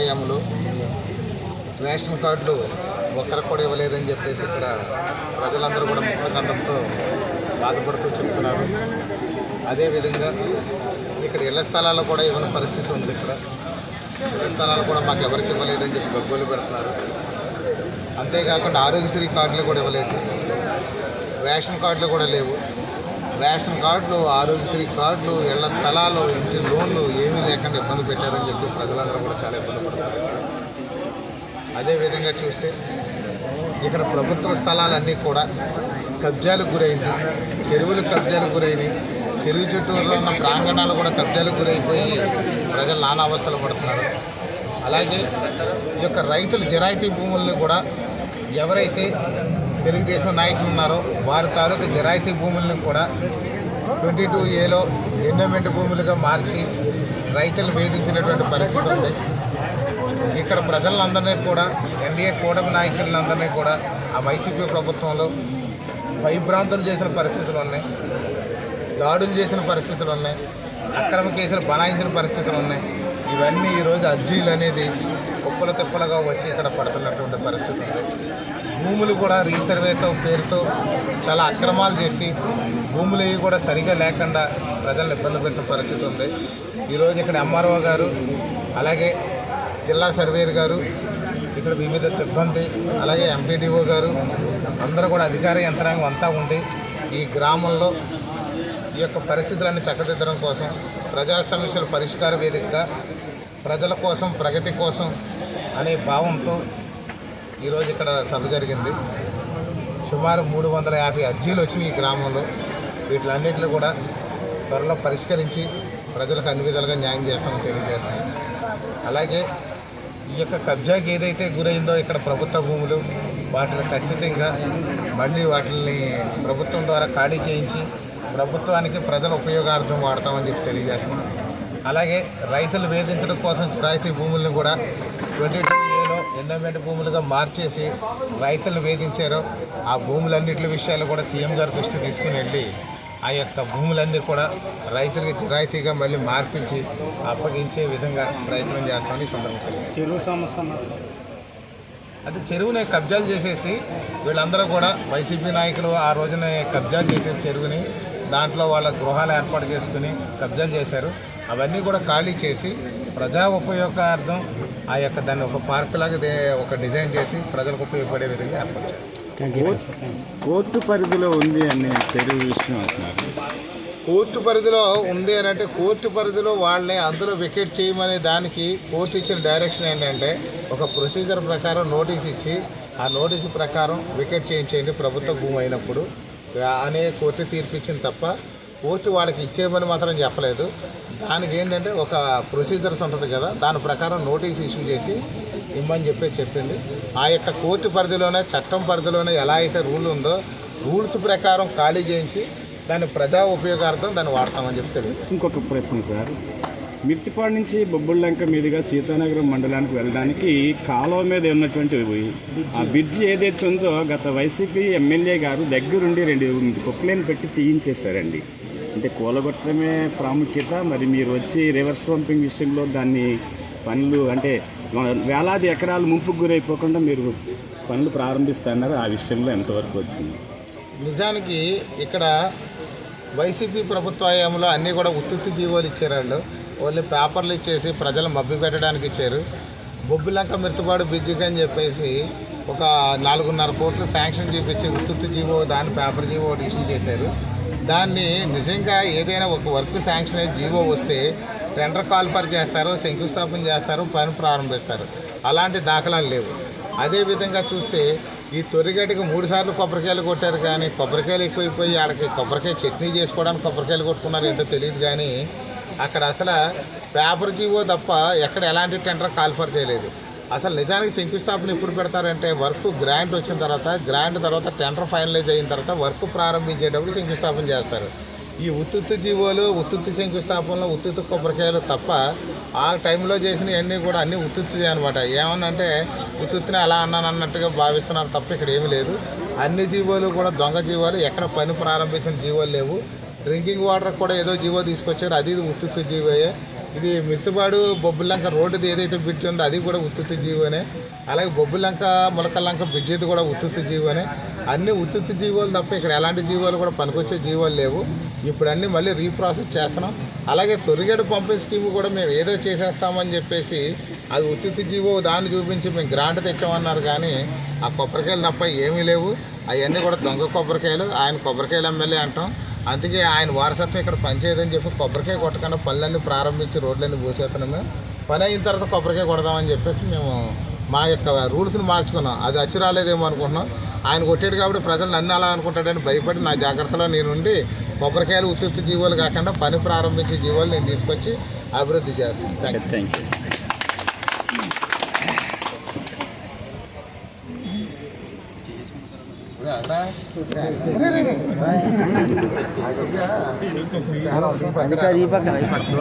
హయాంలో రేషన్ కార్డులు ఒక్కరికి కూడా ఇవ్వలేదని చెప్పేసి ఇక్కడ ప్రజలందరూ కూడా ముక్తకంఠంతో బాధపడుతూ చెప్తున్నారు. అదేవిధంగా ఇక్కడ ఇళ్ళ స్థలాలు కూడా ఇవ్వని పరిస్థితి ఉంది ఇక్కడ. ఇళ్ళ స్థలాలు కూడా మాకు ఎవరికి ఇవ్వలేదని చెప్పి గగ్గోలు పెడుతున్నారు. అంతేకాకుండా ఆరోగ్యశ్రీ కార్డులు కూడా ఇవ్వలేదు. రేషన్ కార్డులు కూడా లేవు. రేషన్ కార్డులు ఆరోగ్యశ్రీ కార్డులు ఇళ్ళ స్థలాలు ఇంటి లోన్లు ఏమీ లేకుండా ఇబ్బంది పెట్టారని చెప్పి ప్రజలందరూ కూడా చాలా ఇబ్బంది పడుతున్నారు. అదేవిధంగా చూస్తే ఇక్కడ ప్రభుత్వ స్థలాలన్నీ కూడా కబ్జాలకు గురైంది. చెరువులు కబ్జాలకు గురైనవి. చెరువు చుట్టూరులో ఉన్న ప్రాంగణాలు కూడా కబ్జాలకు గురైపోయి ప్రజలు నానా అవస్థలు పడుతున్నారు. అలాగే ఈ యొక్క రైతుల జిరాయితీ భూములను కూడా ఎవరైతే తెలుగుదేశం నాయకులు ఉన్నారో. వారి తాలూకు జరాయితీ భూములను కూడా ట్వంటీ టూ ఏలో ఎండోమెంట్ భూములుగా మార్చి రైతులు వేధించినటువంటి పరిస్థితి ఉంది. ఇక్కడ ప్రజలందరినీ కూడా ఎన్డీఏ కూటమి నాయకులందరినీ కూడా ఆ వైసీపీ ప్రభుత్వంలో భయభ్రాంతులు చేసిన పరిస్థితులు ఉన్నాయి. దాడులు చేసిన పరిస్థితులు ఉన్నాయి. అక్రమ కేసులు బనాయించిన పరిస్థితులు ఉన్నాయి. ఇవన్నీ ఈరోజు అర్జీలు అనేది కుప్పల తిప్పలుగా వచ్చి ఇక్కడ పడుతున్నటువంటి పరిస్థితి ఉంది. భూములు కూడా రీసర్వేతో పేరుతో చాలా అక్రమాలు చేసి భూములు ఇవి కూడా సరిగా లేకుండా ప్రజలను ఇబ్బంది పెట్టిన పరిస్థితి ఉంది. ఈరోజు ఇక్కడ ఎంఆర్ఓ గారు అలాగే జిల్లా సర్వేయర్ గారు ఇక్కడ వివిధ సిబ్బంది అలాగే ఎంపీడీఓ గారు అందరూ కూడా అధికార యంత్రాంగం అంతా ఉండి ఈ గ్రామంలో ఈ యొక్క పరిస్థితులన్నీ చక్కదిద్దడం కోసం ప్రజా సమస్యల పరిష్కార వేదికగా ప్రజల కోసం ప్రగతి కోసం అనే భావంతో ఈరోజు ఇక్కడ సభ జరిగింది. సుమారు మూడు వందల యాభై అర్జీలు వచ్చినాయి ఈ గ్రామంలో. వీటిలన్నింటిలో కూడా త్వరలో పరిష్కరించి ప్రజలకు అన్ని విధాలుగా న్యాయం చేస్తామని తెలియజేస్తాం అలాగే ఈ యొక్క కబ్జాకి ఏదైతే గురైందో ఇక్కడ ప్రభుత్వ భూములు వాటిని ఖచ్చితంగా మళ్ళీ వాటిని ప్రభుత్వం ద్వారా ఖాళీ చేయించి ప్రభుత్వానికి ప్రజల ఉపయోగార్థం వాడతామని చెప్పి తెలియజేస్తున్నాం. అలాగే రైతులు వేధించడం కోసం జిరాయితీ భూములను కూడా ట్వంటీ టూ ఏలో ఎండోమెంట్ భూములుగా మార్చేసి రైతులు వేధించారో ఆ భూములన్నిటి విషయాలు కూడా సీఎం గారి దృష్టి తీసుకుని వెళ్ళి ఆ యొక్క భూములన్నీ కూడా రైతులకి జిరాయితీగా మళ్ళీ మార్పించి అప్పగించే విధంగా ప్రయత్నం చేస్తామని సందర్భంగా తెలియజేస్తున్నాం. చెరువు సమస్య. అది చెరువుని కబ్జాలు చేసేసి వీళ్ళందరూ కూడా వైసీపీ నాయకులు ఆ రోజున కబ్జాలు చేసేసి చెరువుని దాంట్లో వాళ్ళ గృహాలు ఏర్పాటు చేసుకుని కబ్జాలు చేశారు. అవన్నీ కూడా ఖాళీ చేసి ప్రజా ఉపయోగార్థం ఆ యొక్క దాన్ని ఒక పార్క్ లాగా ఒక డిజైన్ చేసి ప్రజలకు ఉపయోగపడే విధంగా ఏర్పాటు కోర్టు పరిధిలో ఉంది అనే చెరువు విషయం అంటున్నారు. కోర్టు పరిధిలో ఉంది అని అంటే కోర్టు పరిధిలో వాళ్ళని అందులో వికెట్ చేయమనే దానికి కోర్టు ఇచ్చిన డైరెక్షన్ ఏంటంటే ఒక ప్రొసీజర్ ప్రకారం నోటీస్ ఇచ్చి ఆ నోటీసు ప్రకారం వికెట్ చేయించేయండి ప్రభుత్వ భూమి అయినప్పుడు. అనే కోర్టు తీర్పిచ్చింది తప్ప కోర్టు వాళ్ళకి ఇచ్చేయమని మాత్రం చెప్పలేదు. దానికి ఏంటంటే ఒక ప్రొసీజర్స్ ఉంటుంది కదా దాని ప్రకారం నోటీస్ ఇష్యూ చేసి ఇమ్మని చెప్పి చెప్పింది. ఆ యొక్క కోర్టు పరిధిలోనే చట్టం పరిధిలోనే ఎలా అయితే రూల్ ఉందో రూల్స్ ప్రకారం ఖాళీ చేయించి దాన్ని ప్రజా ఉపయోగార్థం దాన్ని వాడతామని చెప్పి ఇంకొక ప్రశ్న సార్. మిర్చిపాడు నుంచి బొబ్బుళ్ళంక మీదుగా సీతానగరం మండలానికి వెళ్ళడానికి కాలువ మీద ఉన్నటువంటి ఆ బ్రిడ్జి ఏదైతే ఉందో గత వైసీపీ ఎమ్మెల్యే గారు దగ్గరుండి రెండు కుక్కలేని పెట్టి తీయించేశారండి. అంటే కూలగొట్టడమే ప్రాముఖ్యత మరి మీరు వచ్చి రివర్స్ పంపింగ్ విషయంలో దాన్ని పనులు అంటే వేలాది ఎకరాలు ముంపుకు గురైపోకుండా మీరు పనులు ప్రారంభిస్తున్నారు ఆ విషయంలో ఎంతవరకు వచ్చింది? నిజానికి ఇక్కడ వైసీపీ ప్రభుత్వ హయాంలో అన్నీ కూడా ఉత్తుత్తి జీవోలు ఇచ్చారు వాళ్ళు. ఓన్లీ పేపర్లు ఇచ్చేసి ప్రజలు మబ్బి పెట్టడానికి ఇచ్చారు. బొబ్బిలంక మిర్తుపాడు బ్రిడ్జికి అని చెప్పేసి ఒక నాలుగున్నర కోట్లు శాంక్షన్ చూపించి ఉత్తుత్తి జీవో దాన్ని పేపర్ జీవో ఒకటి ఇష్యూ చేశారు. దాన్ని నిజంగా ఏదైనా ఒక వర్క్ శాంక్షన్ అయ్యి జీవో వస్తే టెండర్ కాల్ఫర్ చేస్తారు శంకుస్థాపన చేస్తారు పని ప్రారంభిస్తారు. అలాంటి దాఖలాలు లేవు. అదేవిధంగా చూస్తే ఈ తొరిగడికి మూడు సార్లు కొబ్బరికాయలు కొట్టారు కానీ కొబ్బరికాయలు ఎక్కువైపోయి వాళ్ళకి కొబ్బరికాయ చట్నీ చేసుకోవడానికి కొబ్బరికాయలు కొట్టుకున్నారు ఏంటో తెలియదు కానీ అక్కడ అసలు పేపర్ జీవో తప్ప ఎక్కడ ఎలాంటి టెండర్ కాల్ఫర్ చేయలేదు. అసలు నిజానికి శంకుస్థాపన ఎప్పుడు పెడతారంటే వర్క్ గ్రాంట్ వచ్చిన తర్వాత గ్రాంట్ తర్వాత టెండర్ ఫైనలైజ్ అయిన తర్వాత వర్క్ ప్రారంభించేటప్పుడు శంకుస్థాపన చేస్తారు. ఈ ఉత్తుత్తు జీవోలు ఉత్తుత్తి శంకుస్థాపనలు ఉత్తుత్తు కొబ్బరికాయలు తప్ప ఆ టైంలో చేసినవన్నీ కూడా అన్నీ ఉత్తుత్తి అనమాట ఏమనంటే ఉత్తుత్తిని అలా అన్నాను అన్నట్టుగా భావిస్తున్నారు తప్ప ఇక్కడ ఏమీ లేదు. అన్ని జీవోలు కూడా దొంగ జీవోలు ఎక్కడ పని ప్రారంభించిన జీవోలు లేవు. డ్రింకింగ్ వాటర్ కూడా ఏదో జీవో తీసుకొచ్చారు. అది ఇది ఉత్తుత్తి జీవోయే. ఇది మిత్తుబాడు బొబ్బులంక రోడ్డుది ఏదైతే బ్రిడ్జ్ ఉందో అది కూడా ఉత్తుత్తి జీవోనే. అలాగే బొబ్బులంక ములకల్లంక బ్రిడ్జిది కూడా ఉత్తుత్తి జీవోనే. అన్ని ఉత్తుత్తి జీవోలు తప్ప ఇక్కడ ఎలాంటి జీవోలు కూడా పనికొచ్చే జీవోలు లేవు. ఇప్పుడు అన్ని మళ్ళీ రీప్రాసెస్ చేస్తున్నాం. అలాగే తొరిగేడు పంపిణీ స్కీమ్ కూడా మేము ఏదో చేసేస్తామని చెప్పేసి అది ఉత్తుత్తి జీవో దాన్ని చూపించి మేము గ్రాంట్ తెచ్చామన్నారు కానీ ఆ కొబ్బరికాయలు తప్ప ఏమీ లేవు. అవన్నీ కూడా దొంగ కొబ్బరికాయలు. ఆయన కొబ్బరికాయలు ఎమ్మెల్యే అంటాం. అందుకే ఆయన వారసత్వం ఇక్కడ పనిచేయదని చెప్పి కొబ్బరికాయ కొట్టకుండా పనులన్నీ ప్రారంభించి రోడ్లన్నీ పోసేస్తున్నాము పని అయిన తర్వాత కొబ్బరికాయ కొడదామని చెప్పేసి మేము మా యొక్క రూల్స్ని మార్చుకున్నాం. అది వచ్చి రాలేదేమో అనుకుంటున్నాం. ఆయన కొట్టాడు కాబట్టి ప్రజలు నన్ను అలా అనుకుంటాడని భయపడి నా జాగ్రత్తలో నేనుండి కొబ్బరికాయలు ఉత్పత్తి జీవోలు కాకుండా పని ప్రారంభించే జీవోలు నేను తీసుకొచ్చి అభివృద్ధి చేస్తాను. థ్యాంక్ యూ థ్యాంక్ యూ అక్కడ